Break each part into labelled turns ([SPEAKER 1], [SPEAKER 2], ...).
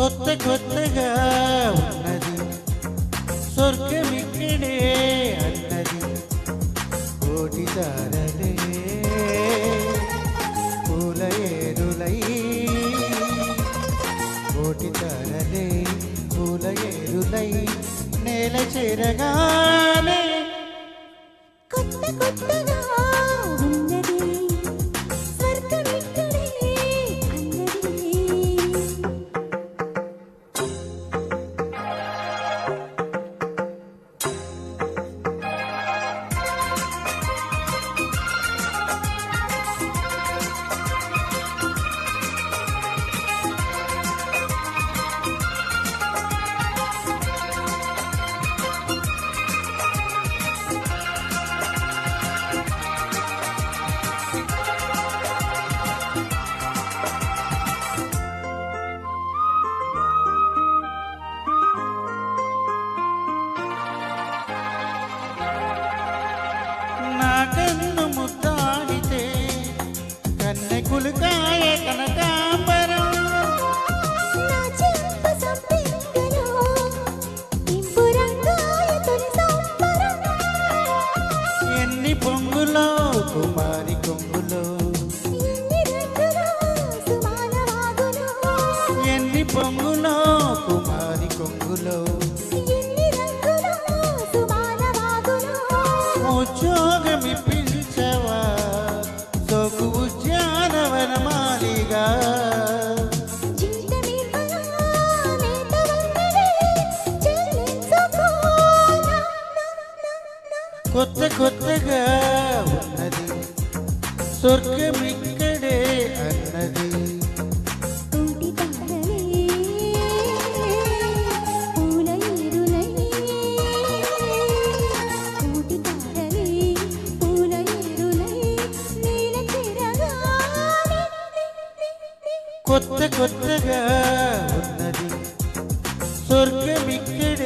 [SPEAKER 1] కొత్త కొత్తగా ఉన్నది. స్వర్గం ఇక్కడే అన్నది. కోటి తారలే పూల ఏరులై. కోటి తారలే పూల ఏరులై నేల చేరగానే.
[SPEAKER 2] కొత్త కొత్తగా
[SPEAKER 1] ఉద్యోగమి పిలిచవా ఉద్యానవనమాలిగా. కొత్త కొత్తగా ఉన్నది.
[SPEAKER 2] స్వర్గ
[SPEAKER 1] కొత్త కొత్తగా ఉన్నది స్వర్గమిక్కడే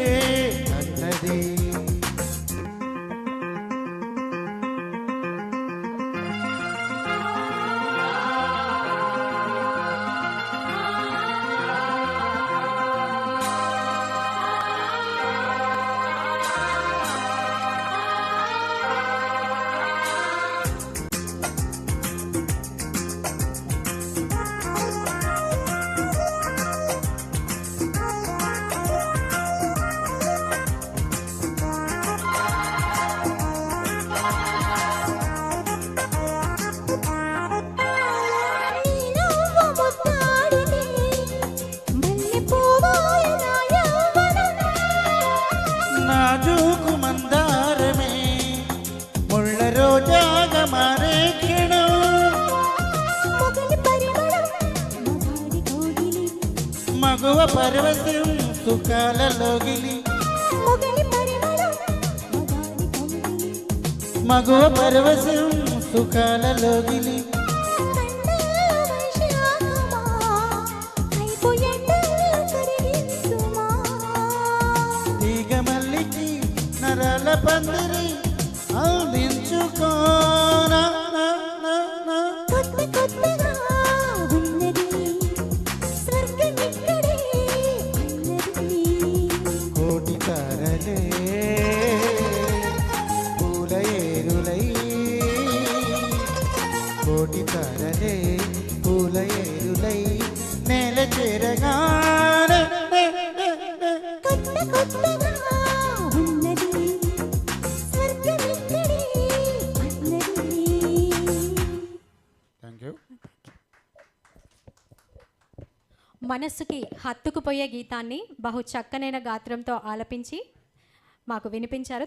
[SPEAKER 1] పర్వతం సుఖాలలోగిలి మగువ పర్వతం సుఖాలలోగిలి తీగ మల్లికి నరాల పందిరి అందించుకోనా కోటి తారలే పూల ఏరులై నేల చేరగానే.
[SPEAKER 2] కొత్త కొత్తగా ఉన్నది స్వర్గమిక్కడే అన్నది
[SPEAKER 1] థ్యాంక్ యూ
[SPEAKER 3] మనస్సుకి హత్తుకుపోయే గీతాన్ని బహు చక్కనైన గాత్రంతో ఆలపించి మాకు వినిపించారు.